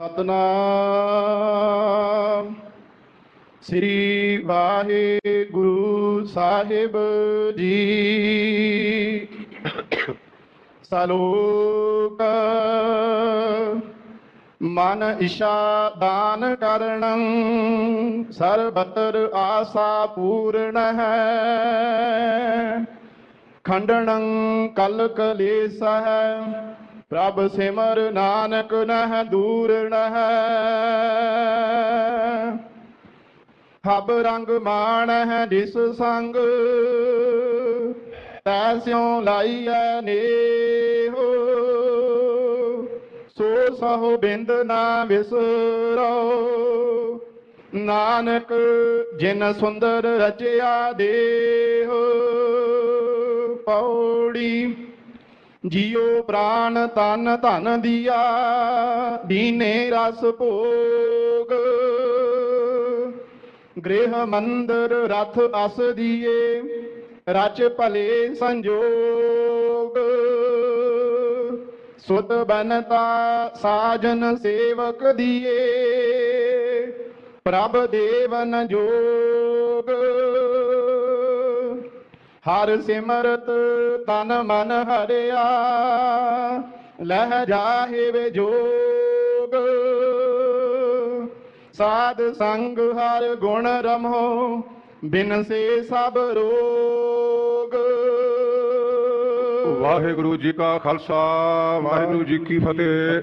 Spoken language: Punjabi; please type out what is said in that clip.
ਸਤਨਾਮ। ਸ੍ਰੀ ਵਾਹਿਗੁਰੂ ਸਾਹਿਬ ਜੀ। ਸਲੋਕ, ਮਨ ਇਸ਼ਾ ਦਾਨ ਕਰਣੰ ਸਰਬਤਰ ਆਸਾ ਪੂਰਨ ਹੈ। ਖੰਡਣੰ ਕਲ ਕਲੇਸ ਹੈ ਪ੍ਰਭ ਸਿਮਰ ਨਾਨਕ ਨਹ ਦੂਰ ਨਹ। ਹਬ ਰੰਗ ਮਾਣ ਹੈ ਜਿਸ ਸੰਗ ਤੈਸਿਉ ਲਾਈਐ ਨੇਹੋ। ਸੋ ਸਹੁ ਬਿੰਦ ਨਾ ਵਿਸਰੋ ਨਾਨਕ ਜਿਨ ਸੁੰਦਰ ਰਚਿਆ ਦੇਹ। ਪੌੜੀ ਜੀਉ ਪ੍ਰਾਨ ਤਨ ਧਨ ਦੀਆ, ਦੀਨੇ ਰਸ ਭੋਗ। ਗ੍ਰਹਿ ਮੰਦਰ ਰਥ ਅਸ ਦੀਏ, ਰਚ ਭਲੇ ਸੰਜੋਗ। ਸੁਤ ਬਨਤਾ ਸਾਜਨ ਸੇਵਕ ਦੀਏ, ਪ੍ਰਭ ਦੇਵਨ ਜੋਗ। ਹਰ ਸਿਮਰਤ ਤਨ ਮਨ ਹਰਿਆ ਲਹਿ ਜਾਹੇ ਵੇ ਜੋਗ। ਸਾਧ ਸੰਗ ਹਰ ਗੁਣ ਰਮੋ ਬਿਨ ਸੇ ਸਭ ਰੋਗ। ਵਾਹਿਗੁਰੂ ਜੀ ਕਾ ਖਾਲਸਾ ਵਾਹਿਗੁਰੂ ਜੀ ਕੀ ਫਤਿਹ।